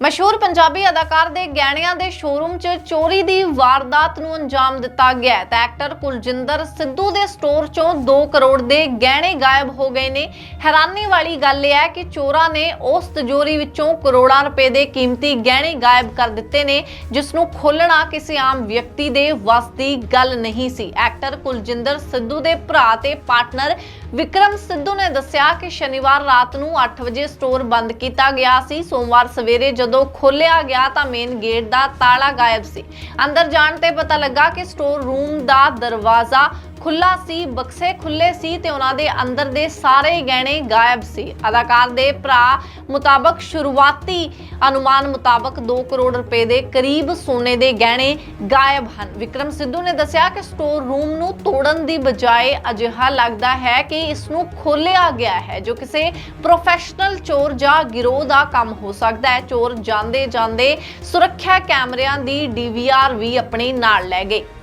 ਮਸ਼ਹੂਰ ਪੰਜਾਬੀ ਅਦਾਕਾਰ ਦੇ ਗਹਿਣਿਆਂ ਦੇ ਸ਼ੋਰੂਮ 'ਚ ਚੋਰੀ ਦੀ ਵਾਰਦਾਤ ਨੂੰ ਅੰਜਾਮ ਦਿੱਤਾ ਗਿਆ ਹੈ। ਤਾਂ ਐਕਟਰ ਕੁਲਜਿੰਦਰ ਸਿੱਧੂ ਦੇ ਸਟੋਰ 'ਚੋਂ 2 ਕਰੋੜ ਦੇ ਗਹਿਣੇ ਗਾਇਬ ਹੋ ਗਏ ਨੇ। ਹੈਰਾਨੀ ਵਾਲੀ ਗੱਲ ਇਹ ਹੈ ਕਿ ਚੋਰਾਂ ਨੇ ਉਸ ਤਜੋਰੀ ਵਿੱਚੋਂ ਕਰੋੜਾਂ ਰੁਪਏ ਦੇ ਕੀਮਤੀ ਗਹਿਣੇ ਗਾਇਬ ਕਰ ਦਿੱਤੇ ਨੇ ਜਿਸ ਨੂੰ ਖੋਲਣਾ ਕਿਸੇ ਆਮ ਵਿਅਕਤੀ ਦੇ ਵੱਸ ਦੀ ਗੱਲ ਨਹੀਂ ਸੀ। ਐਕਟਰ ਕੁਲਜਿੰਦਰ ਸਿੱਧੂ ਦੇ ਭਰਾ ਤੇ ਪਾਰਟਨਰ ਵਿਕਰਮ ਸਿੱਧੂ ਨੇ ਦੱਸਿਆ ਕਿ ਸ਼ਨੀਵਾਰ ਰਾਤ ਨੂੰ 8 ਵਜੇ ਸਟੋਰ ਬੰਦ ਕੀਤਾ ਗਿਆ ਸੀ। ਸੋਮਵਾਰ ਸਵੇਰੇ ਜਦੋਂ ਖੋਲ੍ਹਿਆ ਗਿਆ ਤਾਂ ਮੇਨ ਗੇਟ ਦਾ ਤਾਲਾ ਗਾਇਬ ਸੀ। ਅੰਦਰ ਜਾਣ ਤੇ ਪਤਾ ਲੱਗਾ ਕਿ ਸਟੋਰ ਰੂਮ ਦਾ ਦਰਵਾਜ਼ਾ ਖੁੱਲਾ ਸੀ, ਬਕਸੇ ਖੁੱਲੇ ਸੀ ਤੇ ਉਹਨਾਂ ਦੇ ਅੰਦਰ ਦੇ ਸਾਰੇ ਗਹਿਣੇ ਗਾਇਬ ਸੀ। ਅਦਾਕਾਰ ਦੇ ਭਰਾ ਮੁਤਾਬਕ ਸ਼ੁਰੂਆਤੀ ਅਨੁਮਾਨ ਮੁਤਾਬਕ 2 ਕਰੋੜ ਰੁਪਏ ਦੇ ਕਰੀਬ ਸੋਨੇ ਦੇ ਗਹਿਣੇ ਗਾਇਬ ਹਨ। ਵਿਕਰਮ ਸਿੱਧੂ ਨੇ ਦੱਸਿਆ ਕਿ ਸਟੋਰ ਰੂਮ ਨੂੰ ਤੋੜਨ ਦੀ ਬਜਾਏ ਅਜਿਹਾ ਲੱਗਦਾ ਹੈ ਕਿ ਇਸ ਨੂੰ ਖੋਲ੍ਹਿਆ ਗਿਆ ਹੈ, ਜੋ ਕਿਸੇ ਪ੍ਰੋਫੈਸ਼ਨਲ ਚੋਰ ਜਾਂ ਗਿਰੋਹ ਦਾ ਕੰਮ ਹੋ ਸਕਦਾ ਹੈ। ਚੋਰ ਜਾਂਦੇ ਜਾਂਦੇ ਸੁਰੱਖਿਆ ਕੈਮਰਿਆਂ ਦੀ ਡੀਵੀਆਰ ਵੀ ਆਪਣੇ ਨਾਲ ਲੈ ਗਏ।